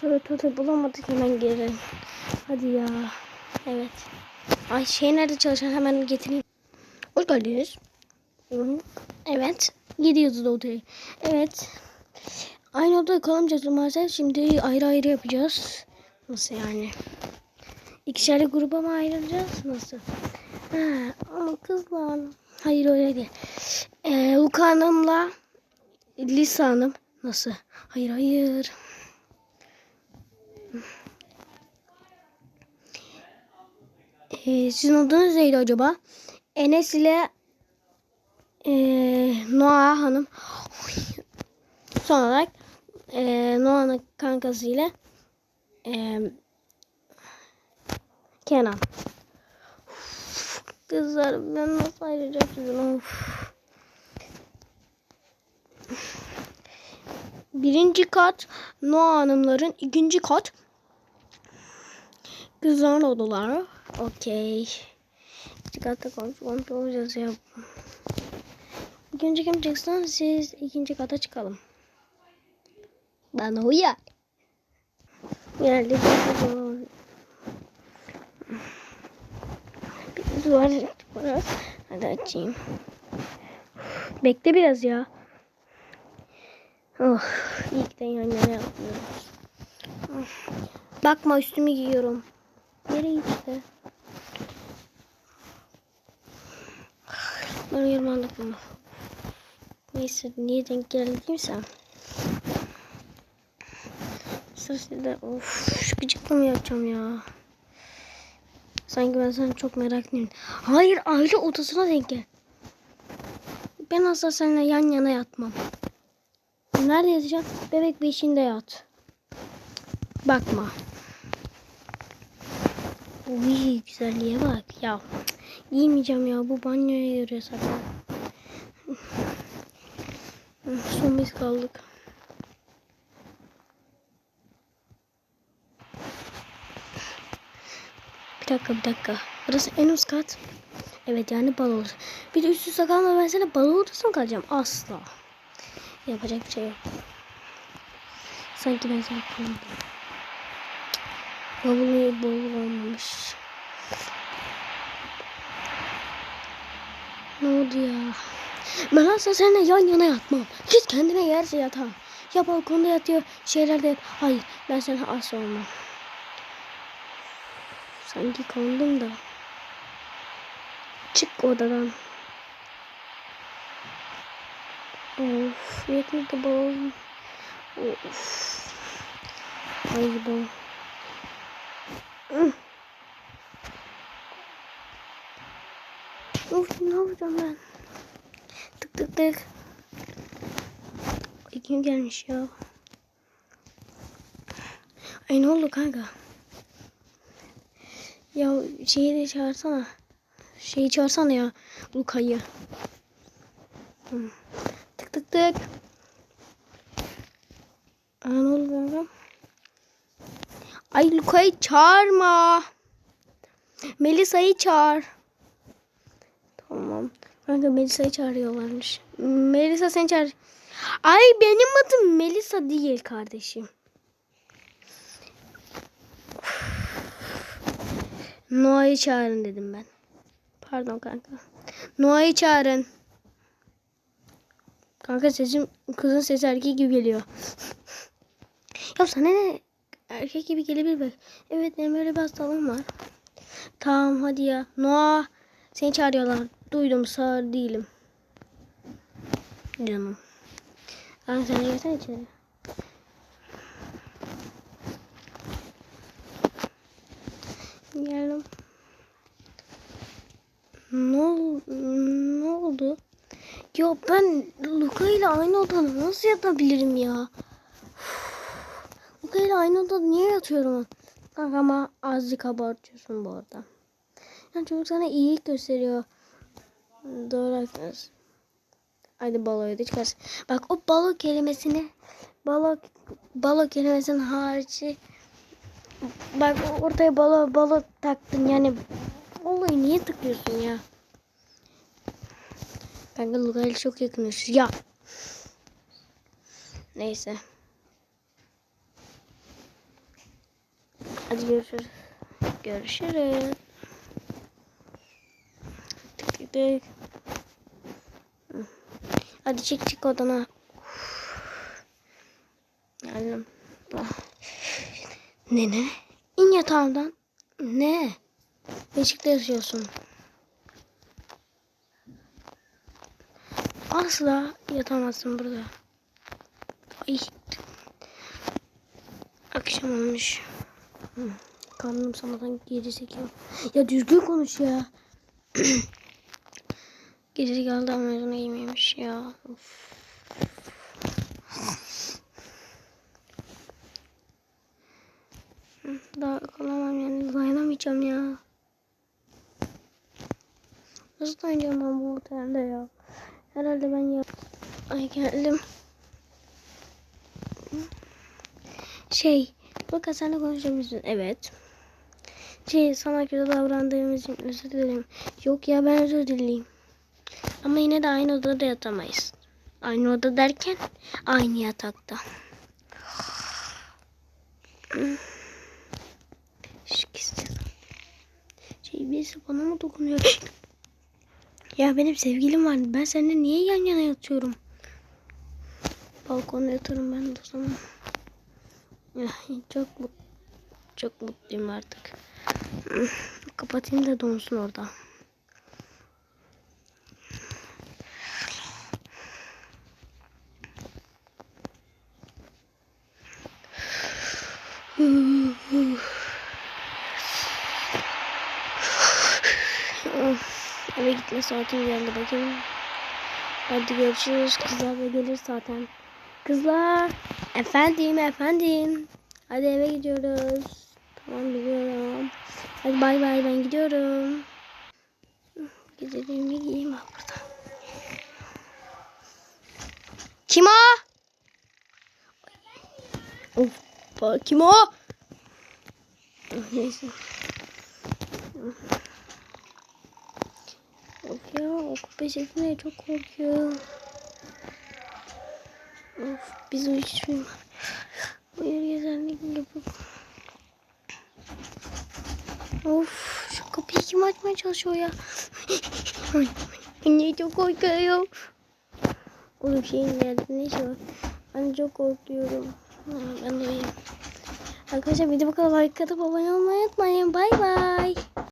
Hadi bulamadık hemen geri. Hadi ya. Evet. Ay şey nerede çalışan hemen getireyim. Hoş geldiniz. Evet. Gidiyoruz odaya. Evet. Aynı odada kalamayacağız maalesef. Şimdi ayrı ayrı yapacağız. Nasıl yani? İkişerli gruba mı ayrılacağız? Nasıl? Ha, ama kızlar. Hayır öyle değil. Ee, Luka Hanım'la Lisa Hanım. Nasıl? Hayır hayır. Ee, sizin adınız neydi acaba? Enes ile ee, Noah Hanım. Son olarak ee, Noah'nın kankası ile ee, Kenan. Kızlar ben nasıl ayrılacağım sizin? Of. Birinci kat Noah Hanımların ikinci kat Kızların odaları. Okey. İkinci katta kontrol olacağız ya. İlk önce kim çıksın siz ikinci kata çıkalım. Yerli bir bir duvar var. Hadi açayım. Bekle biraz ya. Oh, ilk de yan yana yapmıyoruz. Bakma üstümü giyiyorum. Nereye gitti? Ben yormanlık mı? Neyse niye denk geldiyse. Sırası da of şu gıcıkla mı yapacağım ya? Sanki ben sana çok meraklıyım. Hayır aile odasına denk gel. Ben asla seninle yan yana yatmam. Nerede yatacağım? Bebek beşiğinde yat. Bakma. Uy güzelliğe bak ya. Giymeyeceğim ya bu banyoya yarıyor zaten. Son biz kaldık. Bir dakika bir dakika. Burası en üst kat. Evet yani bal odası. Bir de üst üste ben sana bal mı kalacağım? Asla. Yapacak bir şey yok. Sanki ben sana kullandım. Bavulu bavul olmamış. Ne oldu ya? Ben asla seninle yan yana yatmam. Git kendine yerse yat ha. Ya balkonda yatıyor, şeylerde yat. Hayır, ben sana asla olmam. Sanki kandım da. Çık odadan. Of, yetmedi babam. Of. Hayır bu. Of ne yapacağım ben? Tık tık tık. Ay, Kim gelmiş ya? Ay ne oldu kanka? Ya şeyi de çağırsana. Şeyi çağırsana ya. Luka'yı. Tık tık tık. Aa, ne oldu kanka? Ay Luka'yı çağırma. Melisa'yı çağır. Tamam. Kanka Melisa'yı çağırıyorlarmış. Melisa seni çağır. Ay benim adım Melisa değil kardeşim. Noah'yı çağırın dedim ben. Pardon kanka. Noah'yı çağırın. Kanka sesim kızın sesi erkek gibi geliyor. ya sana ne erkek gibi gelebilir bak. Evet benim öyle bir hastalığım var. Tamam hadi ya. Noah seni çağırıyorlar. Duydum sağır değilim. Canım. Kanka sen de gelsene içeri. Geldim. Ne, ol- ne oldu? Ya ben Luka ile aynı odada nasıl yatabilirim ya? İle aynı odada niye yatıyorum? Kanka ama azıcık abartıyorsun bu arada. Yani çocuk sana iyilik gösteriyor. Doğru haklısın. Hadi baloya da çıkarsın. Bak o balo kelimesini balo balo kelimesinin harici bak ortaya balo balo taktın yani olayı niye tıklıyorsun ya? Kanka Luka ile çok yakınız. Ya. Neyse. Hadi görüşürüz. Görüşürüz. Tık tık. Hadi çık çık odana. Geldim. Ah. Ne ne? İn yatağımdan. Ne? Beşikte yaşıyorsun. Asla yatamazsın burada. Ay. Akşam olmuş. Karnım sanadan geri sekiyor. Ya düzgün konuş ya. geri ama yüzüne yememiş ya. Of. Daha kalamam yani dayanamayacağım ya. Nasıl dayanacağım ben bu otelde ya? Herhalde ben ya... Ay geldim. Şey, bak seninle konuşabilirsin. Evet. Şey, sana kötü davrandığımız için özür dilerim. Yok ya ben özür dileyim. Ama yine de aynı odada yatamayız. Aynı oda derken aynı yatakta. Şey birisi bana mı dokunuyor? Ya benim sevgilim var. Ben seninle niye yan yana yatıyorum? Balkonda yatarım ben de o zaman. Çok mut çok mutluyum artık. Kapatayım da donsun orada. Eve gitme saatim geldi bakayım. Hadi görüşürüz. Kızlar da gelir zaten. Kızlar. Efendim efendim. Hadi eve gidiyoruz. Tamam biliyorum. Hadi bay bay ben gidiyorum. Güzelliğimi giyeyim ben burada. Kim o? Of, kim o? Neyse. Of ya o köpek çekmeye çok korkuyor. Of biz uyuşmayalım. Uyur gezenlik yapıp. Of şu kapıyı kim açmaya çalışıyor ya? Anne çok korkuyorum. Oğlum şeyin geldi ne şey var? Ben çok korkuyorum. Ben de. Arkadaşlar bir de like atıp abone olmayı unutmayın. Bay bay.